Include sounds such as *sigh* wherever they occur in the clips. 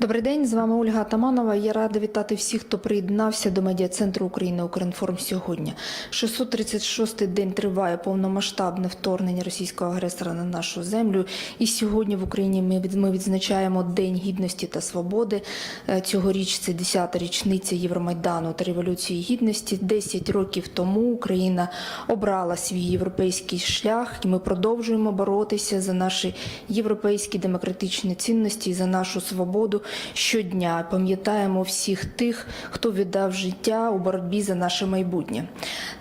Добрий день, з вами Ольга Атаманова. Я рада вітати всіх, хто приєднався до медіа центру України Укрінформ сьогодні. 636-й день триває повномасштабне вторгнення російського агресора на нашу землю. І сьогодні в Україні ми, відзначаємо День гідності та свободи. Е, Цьогоріч це 10-та річниця Євромайдану та Революції Гідності. 10 років тому Україна обрала свій європейський шлях, і ми продовжуємо боротися за наші європейські демократичні цінності за нашу свободу щодня. Пам'ятаємо всіх тих, хто віддав життя у боротьбі за наше майбутнє.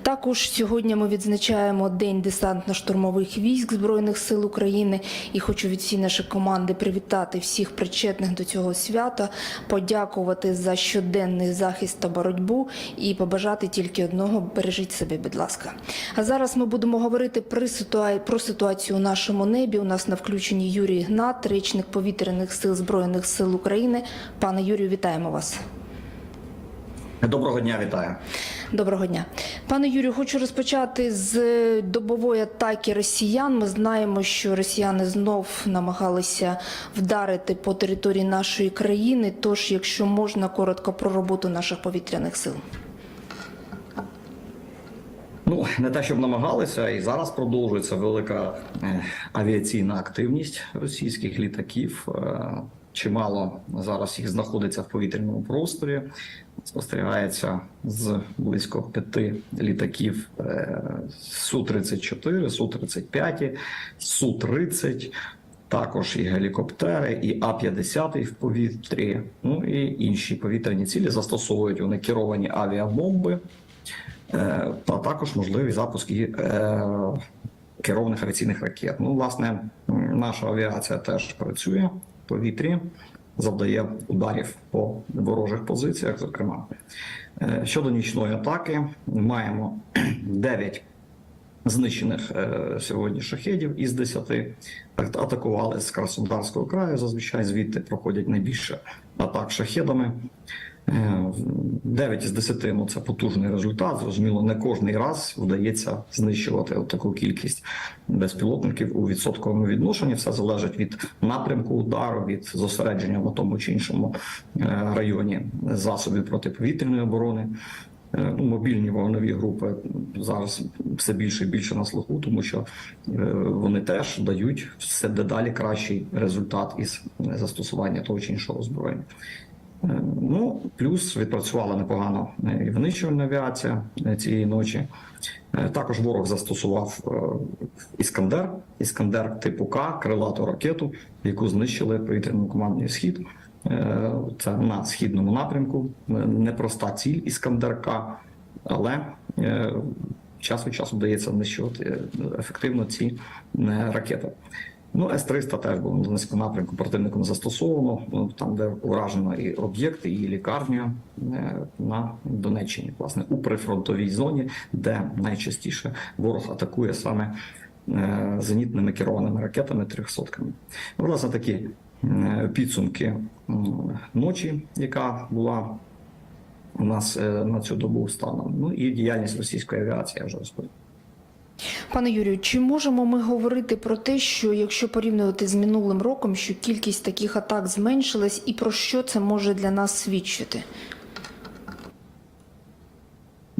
Також сьогодні ми відзначаємо День десантно-штурмових військ Збройних сил України і хочу від всієї нашої команди привітати всіх причетних до цього свята, подякувати за щоденний захист та боротьбу і побажати тільки одного бережіть себе, будь ласка. А зараз ми будемо говорити про ситуа- про ситуацію у нашому небі. У нас на включенні Юрій Гнат, речник повітряних сил Збройних сил України. Пане Юрію, вітаємо вас. Доброго дня, вітаю. Доброго дня, пане Юрію. Хочу розпочати з добової атаки росіян. Ми знаємо, що росіяни знов намагалися вдарити по території нашої країни. Тож, якщо можна, коротко про роботу наших повітряних сил. Ну не те, щоб намагалися, і зараз продовжується велика е, авіаційна активність російських літаків. Чимало зараз їх знаходиться в повітряному просторі. Спостерігається з близько п'яти літаків е, Су-34, Су-35, Су-30, також і гелікоптери, і А-50 в повітрі, ну і інші повітряні цілі застосовують вони керовані авіабомби. Е, та також можливі запуски е, керованих авіаційних ракет. Ну, власне, наша авіація теж працює повітрі, завдає ударів по ворожих позиціях. Зокрема, Е, щодо нічної атаки, маємо *clears throat* 9 знищених е, сьогодні шахедів із 10. Атакували з Краснодарського краю. Зазвичай звідти проходять найбільше атак шахедами. Е, 9 із 10 ну, це потужний результат. Зрозуміло, не кожний раз вдається знищувати от таку кількість безпілотників у відсотковому відношенні. Все залежить від напрямку удару, від зосередження на тому чи іншому е, районі засобів протиповітряної оборони. Е, Ну, мобільні вогневі групи зараз все більше і більше на слуху, тому що е, вони теж дають все дедалі кращий результат із застосування того чи іншого озброєння. Е, Ну, плюс відпрацювала непогано і винищувальна авіація е, цієї ночі. Е, Також ворог застосував Іскандер, Іскандер типу К, крилату ракету, яку знищили повітряному командний схід. Це на східному напрямку. Непроста ціль Іскандер К, але час від часу вдається знищувати ефективно ці ракети. Ну, С-300 теж було на низькому напрямку противником застосовано, ну, там, де уражено і об'єкти, і лікарню е, на Донеччині, власне, у прифронтовій зоні, де найчастіше ворог атакує саме е, зенітними керованими ракетами трьохсотками. Власне, такі е, підсумки ночі, яка була у нас на цю добу станом. Ну і діяльність російської авіації, я вже розповів. Пане Юрію, чи можемо ми говорити про те, що якщо порівнювати з минулим роком, що кількість таких атак зменшилась, і про що це може для нас свідчити?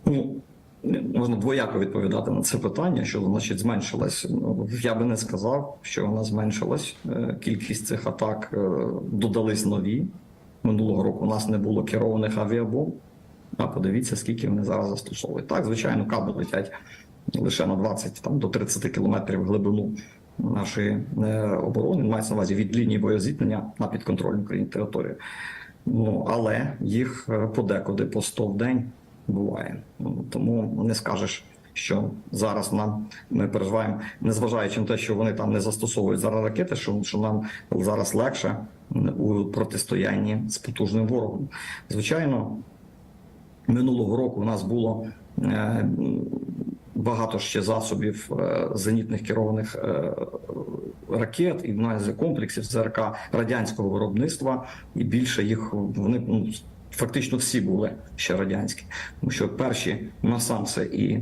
Ну, можна двояко відповідати на це питання, що значить зменшилась. Ну, я би не сказав, що вона зменшилась. Е, Кількість цих атак е, додались нові. Минулого року у нас не було керованих авіабомб. А подивіться, скільки вони зараз застосовують. Так, звичайно, каби летять лише на 20 там, до 30 кілометрів глибину нашої е, оборони. Мається на увазі від лінії боєзіткнення на підконтрольну Україні територію. Ну, але їх е, подекуди по 100 в день буває. Ну, Тому не скажеш, що зараз нам ми переживаємо, незважаючи на те, що вони там не застосовують зараз ракети, що, що нам зараз легше у протистоянні з потужним ворогом. Звичайно, минулого року у нас було. е, Багато ще засобів е, зенітних керованих е, ракет і комплексів ЗРК радянського виробництва, і більше їх вони ну, фактично всі були ще радянські, тому що перші насамсе і е,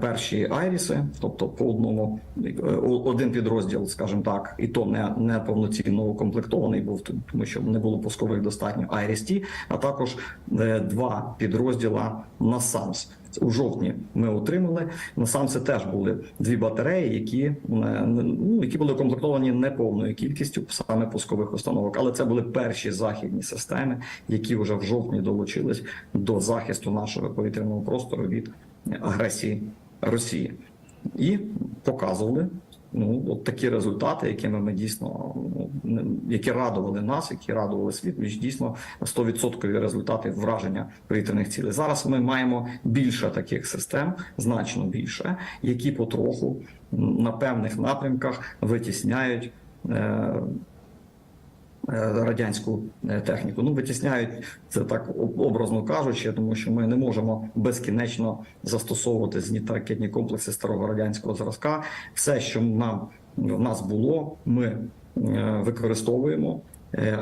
перші айріси, тобто по одному е, один підрозділ, скажімо так, і то не, не повноцінно укомплектований був, тому що не було пускових достатньо айріс Ті, а також е, два підрозділа на САМС. У жовтні ми отримали на САМСи теж були дві батареї, які е, ну, які були укомплектовані неповною кількістю саме пускових установок. Але це були перші західні системи, які вже в жовтні долучились до захисту нашого повітряного простору від агресії Росії і показували ну от такі результати, якими ми дійсно ну, які радували нас, які радували світ, дійсно 100% результати враження повітряних цілей. Зараз ми маємо більше таких систем, значно більше, які потроху на певних напрямках витісняють. Е, Радянську е, техніку ну витісняють це так образно кажучи, тому що ми не можемо безкінечно застосовувати зенітно-ракетні комплекси старого радянського зразка. Все, що нам в нас було, ми е, використовуємо.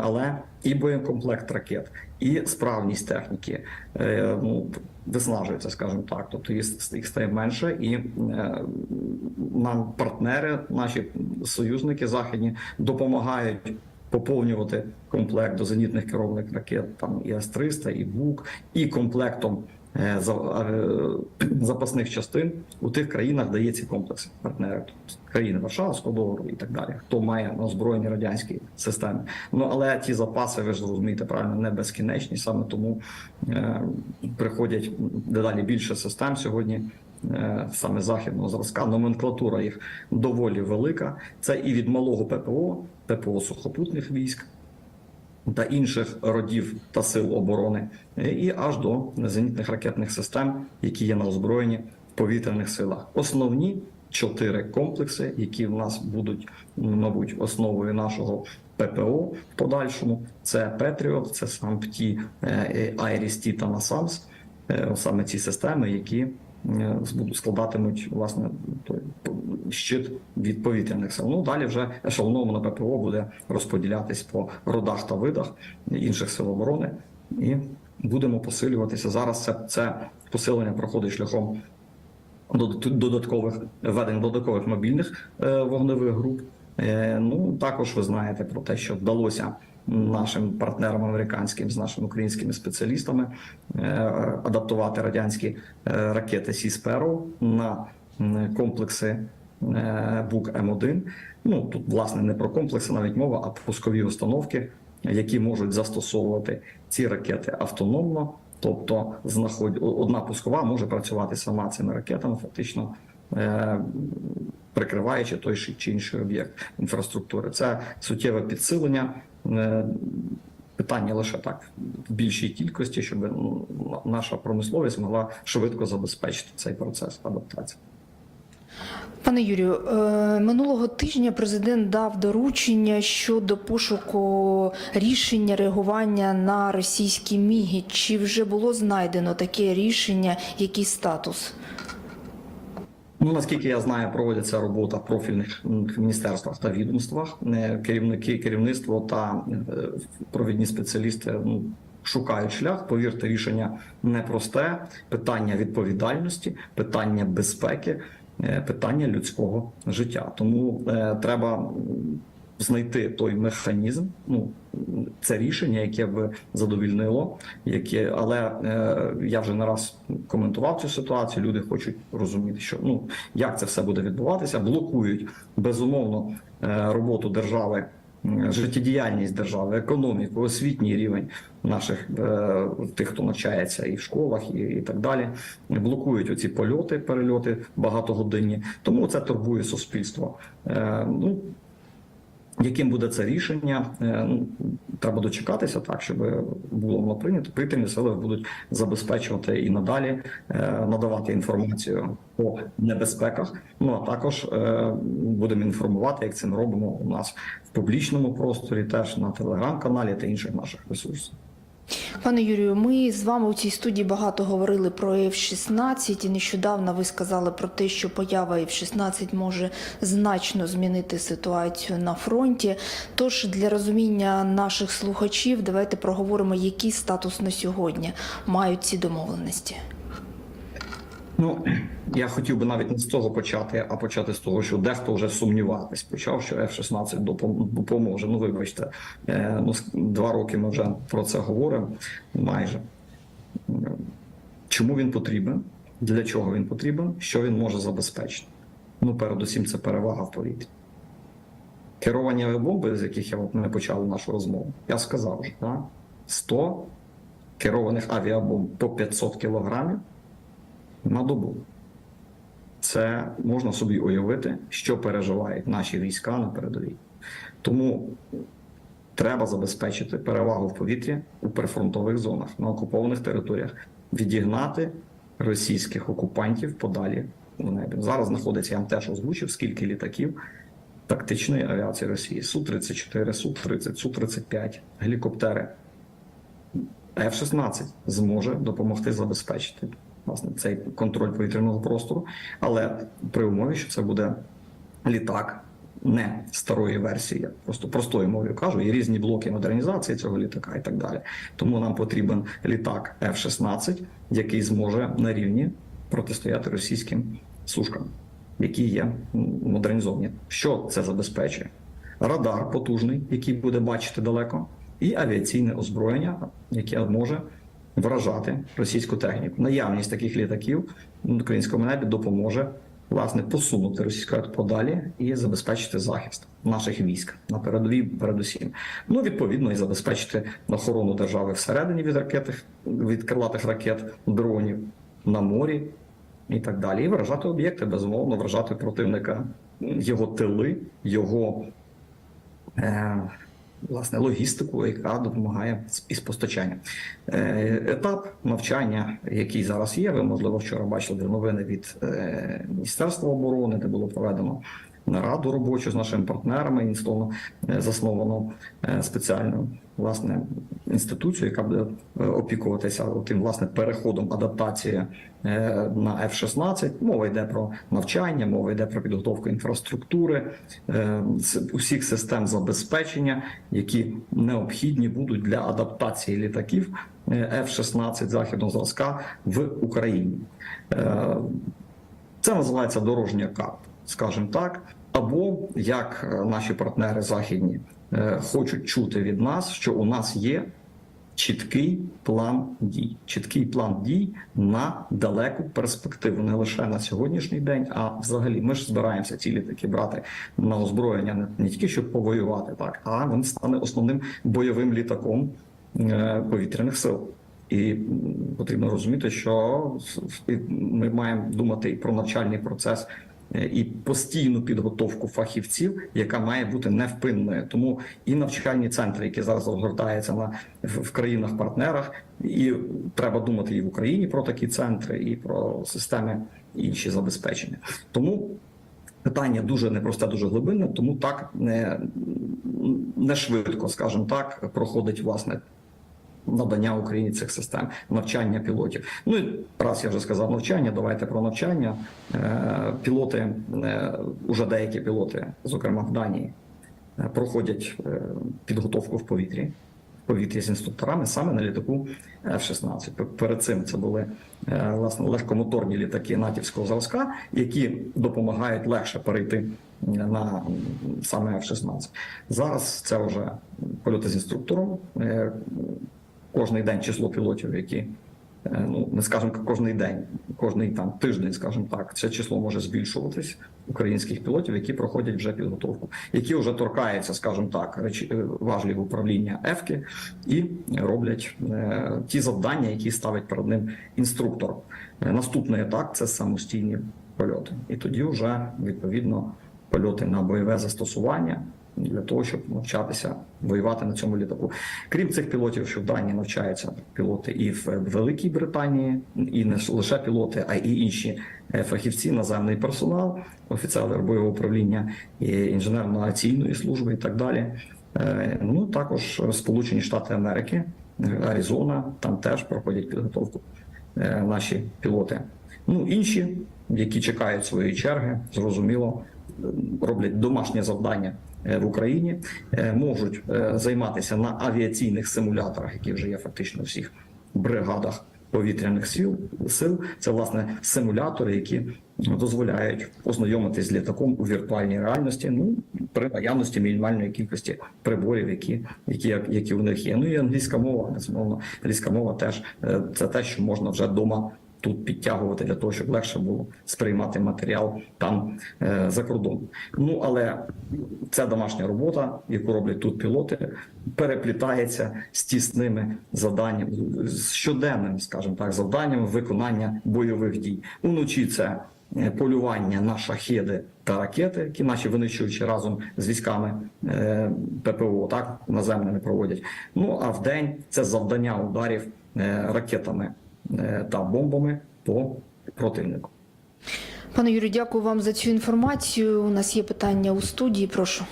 Але і боєкомплект ракет, і справність техніки ну, виснажується, скажімо так. Тобто їх стає менше, і нам партнери, наші союзники західні, допомагають поповнювати комплект до зенітних керованих ракет, там і С-300, і БУК, і комплектом е, е, запасних частин у тих країнах, де є ці комплекси партнери, тобто країни Варшавського договору і так далі, хто має на озброєні радянські системи. Ну але ті запаси, ви ж розумієте, правильно не безкінечні. Саме тому е, приходять дедалі більше систем сьогодні. е, Саме західного зразка, номенклатура їх доволі велика. Це і від малого ППО, ППО сухопутних військ, та інших родів та сил оборони, е, і аж до зенітних ракетних систем, які є на озброєнні в повітряних силах. Основні чотири комплекси, які в нас будуть, мабуть, основою нашого ППО в подальшому, це Петріот, це сам ті Айріс та Насамс, Е, саме ці системи, які е, складатимуть власне той щит від повітряних сил. Ну далі вже ешелоновано ППО буде розподілятись по родах та видах інших сил оборони, і будемо посилюватися. Зараз це, це посилення проходить шляхом додаткових введень додаткових мобільних е, вогневих груп. Е, Ну також ви знаєте про те, що вдалося нашим партнерам американським з нашими українськими спеціалістами е, адаптувати радянські е, ракети Сісперо на комплекси е, БУК М1. Ну тут власне не про комплекси, навіть мова, а пускові установки, які можуть застосовувати ці ракети автономно. Тобто, знаход... одна пускова може працювати сама цими ракетами, фактично прикриваючи той чи інший об'єкт інфраструктури. Це суттєве підсилення. Е... Питання лише так в більшій кількості, щоб ну, наша промисловість могла швидко забезпечити цей процес адаптації. Пане Юрію, е, минулого тижня президент дав доручення щодо пошуку рішення реагування на російські міги. Чи вже було знайдено таке рішення? Який статус? Ну наскільки я знаю, проводиться робота в профільних міністерствах та відомствах. Е, Керівники, керівництво та е, провідні спеціалісти ну, шукають шлях. Повірте, рішення непросте. Питання відповідальності, питання безпеки, е, питання людського життя. Тому е, треба знайти той механізм. Ну це рішення, яке б задовільнило, яке, але е, я вже не раз коментував цю ситуацію. Люди хочуть розуміти, що ну як це все буде відбуватися. Блокують безумовно е, роботу держави. Життєдіяльність держави, економіку, освітній рівень наших е, тих, хто навчається і в школах, і, і так далі, блокують оці польоти, перельоти багатогодинні. Тому це турбує суспільство. Е, ну яким буде це рішення? Е, Ну треба дочекатися так, щоб було воно прийнято. Повітряні сили будуть забезпечувати і надалі е, надавати інформацію по небезпеках. Ну а також е, будемо інформувати, як це ми робимо у нас в публічному просторі, теж на телеграм-каналі та інших наших ресурсах. Пане Юрію, ми з вами у цій студії багато говорили про F-16 і нещодавно ви сказали про те, що поява F-16 може значно змінити ситуацію на фронті. Тож для розуміння наших слухачів давайте проговоримо, який статус на сьогодні мають ці домовленості. Ну я хотів би навіть не з цього почати, а почати з того, що дехто вже сумніватись почав, що F-16 допоможе. Ну вибачте, е, ну два роки ми вже про це говоримо майже. Чому він потрібен? Для чого він потрібен? Що він може забезпечити? Ну, передусім, це перевага в повітрі. Керовані авіабомби, з яких я ми почали нашу розмову, я сказав вже, так? 100 керованих авіабомб по 500 кілограмів на добу. Це можна собі уявити, що переживають наші війська на передовій. Тому треба забезпечити перевагу в повітрі у прифронтових зонах на окупованих територіях, відігнати російських окупантів подалі в небі. Зараз знаходиться, я вам теж озвучив, скільки літаків тактичної авіації Росії: Су-34, Су-30, Су-35, гелікоптери. F-16 зможе допомогти забезпечити власне цей контроль повітряного простору, але при умові, що це буде літак не старої версії, просто простою мовою кажу, є різні блоки модернізації цього літака і так далі. Тому нам потрібен літак F-16, який зможе на рівні протистояти російським сушкам, які є модернізовані. Що це забезпечує? Радар потужний, який буде бачити далеко, і авіаційне озброєння, яке може вражати російську техніку. Наявність таких літаків в українському небі допоможе власне посунути російську подалі і забезпечити захист наших військ на передовій, передусім. Ну відповідно і забезпечити охорону держави всередині від ракетних від крилатих ракет, дронів на морі і так далі. І вражати об'єкти, безумовно, вражати противника, його тили, його е, власне логістику, яка допомагає із постачанням. Е, етап навчання, який зараз є, ви можливо вчора бачили новини від е, Міністерства оборони, де було проведено нараду робочу з нашими партнерами. Інстовно засновано е, спеціальну власне інституцію, яка буде е, опікуватися тим власне переходом адаптації е, на F-16. Мова йде про навчання, мова йде про підготовку інфраструктури, е, усіх систем забезпечення, які необхідні будуть для адаптації літаків е, F-16 західного зразка в Україні. Е, Це називається дорожня карта, скажімо так. Або як е, наші партнери західні е, хочуть чути від нас, що у нас є чіткий план дій, чіткий план дій на далеку перспективу, не лише на сьогоднішній день, а взагалі ми ж збираємося ці літаки брати на озброєння не, тільки щоб повоювати, так а він стане основним бойовим літаком е, повітряних сил. І потрібно розуміти, що ми маємо думати і про навчальний процес. Е, І постійну підготовку фахівців, яка має бути невпинною, тому і навчальні центри, які зараз розгортаються на в, країнах-партнерах, і треба думати і в Україні про такі центри, і про системи інші забезпечення. Тому питання дуже непросте, дуже глибинне, тому так не, не швидко, скажімо так, проходить власне надання Україні цих систем, навчання пілотів. Ну і раз я вже сказав навчання, давайте про навчання. Е, Пілоти, е, уже деякі пілоти, зокрема в Данії, е, проходять підготовку в повітрі. Повітрі з інструкторами саме на літаку F-16. Перед цим це були власне легкомоторні літаки натівського зразка, які допомагають легше перейти на саме F-16. Зараз це вже польоти з інструктором. Кожний день число пілотів, які е, ну не скажемо кожний день, кожний там тиждень, скажімо так, це число може збільшуватись українських пілотів, які проходять вже підготовку, які вже торкаються, скажімо так, речі е, важлів управління ЕФКи і роблять е, ті завдання, які ставить перед ним інструктор. Е, Наступний етап це самостійні польоти, і тоді вже відповідно польоти на бойове застосування для того, щоб навчатися воювати на цьому літаку. Крім цих пілотів, що в Данії навчаються пілоти і в Великій Британії, і не лише пілоти, а й інші е, фахівці, наземний персонал, офіцери бойового управління, і інженерно-авіаційної служби і так далі. Е, Ну також Сполучені Штати Америки, Аризона, там теж проходять підготовку е, наші пілоти. Ну інші, які чекають своєї черги, зрозуміло, роблять домашнє завдання в Україні, е, можуть е, займатися на авіаційних симуляторах, які вже є фактично у всіх бригадах повітряних сил сил. Це власне симулятори, які дозволяють ознайомитись з літаком у віртуальній реальності. Ну при наявності мінімальної кількості приборів, які які, які у них є. Ну і англійська мова, безумовно, англійська мова теж е, це те, що можна вже вдома тут підтягувати для того, щоб легше було сприймати матеріал там е, за кордоном. Ну але ця домашня робота, яку роблять тут пілоти, переплітається з тісними завданнями, з щоденним, скажімо так, завданнями виконання бойових дій. Уночі це е, полювання на шахеди та ракети, які наші винищуючі разом з військами е, ППО, так наземними проводять. Ну а в день це завдання ударів е, ракетами та бомбами по противнику. Пане Юрію, дякую вам за цю інформацію. У нас є питання у студії. Прошу.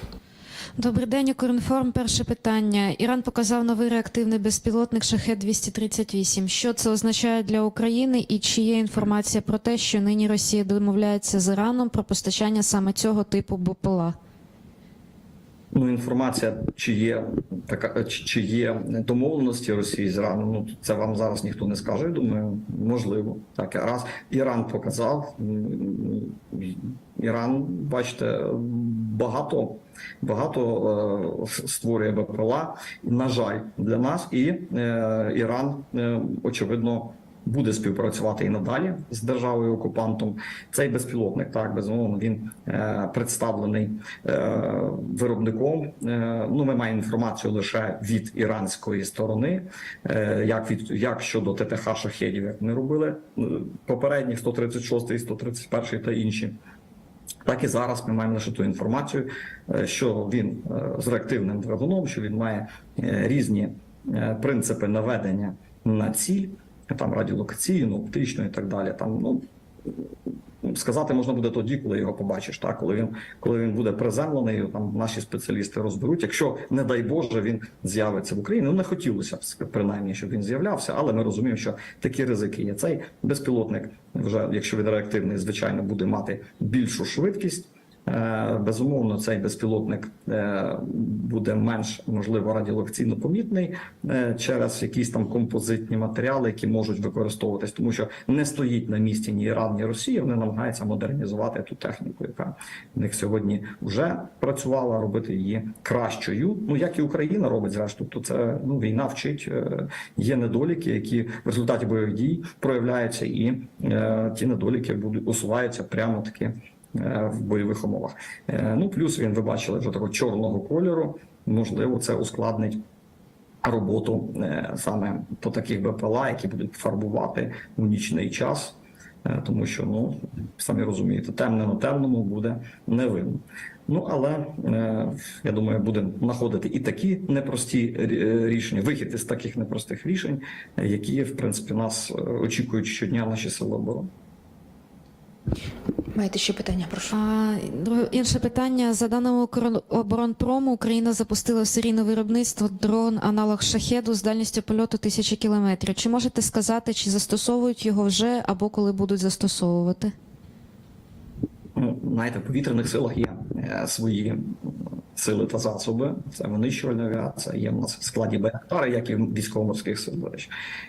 Добрий день, Укрінформ. Перше питання. Іран показав новий реактивний безпілотник Шахет 238 Що це означає для України, і чи є інформація про те, що нині Росія домовляється з Іраном про постачання саме цього типу БПЛА? Ну, інформація, чи є така, чи, є домовленості Росії з Іраном, ну це вам зараз ніхто не скаже. Думаю, можливо. Так, раз Іран показав. Іран, бачите, багато багато е, створює БПЛА. На жаль, для нас і е, Іран, е, очевидно. Буде співпрацювати і надалі з державою окупантом. Цей безпілотник так безумовно він е, представлений е, виробником. Е, ну, ми маємо інформацію лише від іранської сторони, е, як від як щодо ТТХ шахедів, як ми робили попередні 136, 131 та інші. Так і зараз ми маємо лише ту інформацію, е, що він е, з реактивним двигуном, що він має е, різні принципи наведення на ціль, там радіолокаційну, оптичну і так далі. Там ну сказати можна буде тоді, коли його побачиш. Так, коли він коли він буде приземлений, там наші спеціалісти розберуть. Якщо не дай Боже він з'явиться в Україні, ну не хотілося б принаймні, щоб він з'являвся, але ми розуміємо, що такі ризики є. Цей безпілотник, вже якщо він реактивний, звичайно, буде мати більшу швидкість. Е, Безумовно, цей безпілотник е, буде менш можливо радіолокаційно помітний е, через якісь там композитні матеріали, які можуть використовуватись, тому що не стоїть на місці ні Іран, ні Росія. Вони намагаються модернізувати ту техніку, яка в них сьогодні вже працювала, робити її кращою. Ну як і Україна робить, зрештою, то це ну війна вчить. Є недоліки, які в результаті бойових дій проявляються, і е, ті недоліки будуть усуваються прямо таки в бойових умовах. Е, Ну плюс він ви бачили вже такого чорного кольору. Можливо, це ускладнить. Роботу е, саме по таких БПЛА, які будуть фарбувати у нічний час, Е, тому що ну самі розумієте, темне на темному буде не видно. Ну але е, я думаю, будемо знаходити і такі непрості рішення, вихід із таких непростих рішень, е, які в принципі нас е, очікують щодня наші сили оборони. Маєте ще питання? Прошу. А, інше питання. За даними оборонпрому, Україна запустила в серійне виробництво дрон аналог шахеду з дальністю польоту тисячі кілометрів. Чи можете сказати, чи застосовують його вже або коли будуть застосовувати? Ну, знаєте, в повітряних силах є свої сили та засоби. Це винищувальна авіація, є в нас в складі Байрактари, як і військово-морських сил.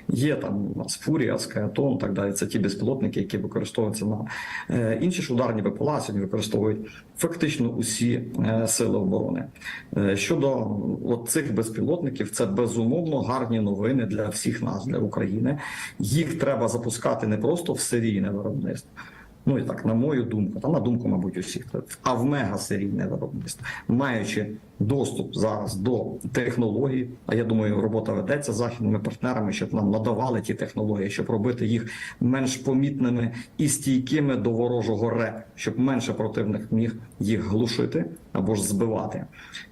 Є там у нас Фурія, Скаятон, так далі. Це ті безпілотники, які використовуються на е, інші ж ударні БПЛА сьогодні використовують фактично усі е, сили оборони. Е, щодо цих безпілотників, це безумовно гарні новини для всіх нас, для України. Їх треба запускати не просто в серійне виробництво. Ну і так, на мою думку, та на думку, мабуть, усіх, а в мегасерійне виробництво, маючи доступ зараз до технологій, а я думаю, робота ведеться з західними партнерами, щоб нам надавали ті технології, щоб робити їх менш помітними і стійкими до ворожого РЕП, щоб менше противник міг їх глушити або ж збивати,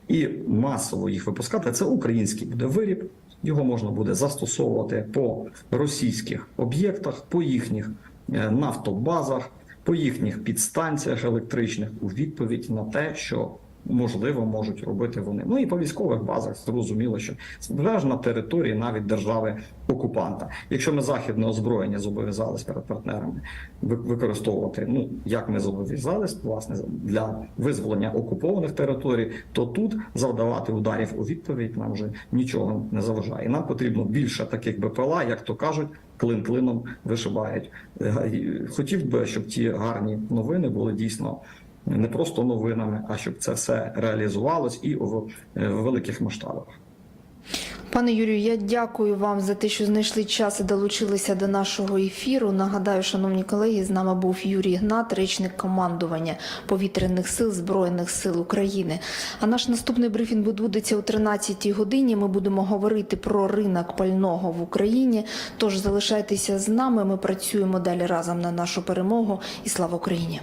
і масово їх випускати. Це український буде виріб. Його можна буде застосовувати по російських об'єктах, по їхніх е, нафтобазах, по їхніх підстанціях електричних у відповідь на те, що можливо можуть робити вони. Ну і по військових базах зрозуміло, що ж на території навіть держави окупанта. Якщо ми західне озброєння зобов'язались перед партнерами ви- використовувати, ну як ми зобов'язались, власне для визволення окупованих територій, то тут завдавати ударів у відповідь нам вже нічого не заважає. Нам потрібно більше таких БПЛА, як то кажуть, клин клином вишибають. Е, Хотів би, щоб ті гарні новини були дійсно не просто новинами, а щоб це все реалізувалось і е, в великих масштабах. Пане Юрію, я дякую вам за те, що знайшли час і долучилися до нашого ефіру. Нагадаю, шановні колеги, з нами був Юрій Гнат, речник командування повітряних сил Збройних сил України. А наш наступний брифінг відбудеться о 13-й годині. Ми будемо говорити про ринок пального в Україні. Тож залишайтеся з нами. Ми працюємо далі разом на нашу перемогу. І слава Україні!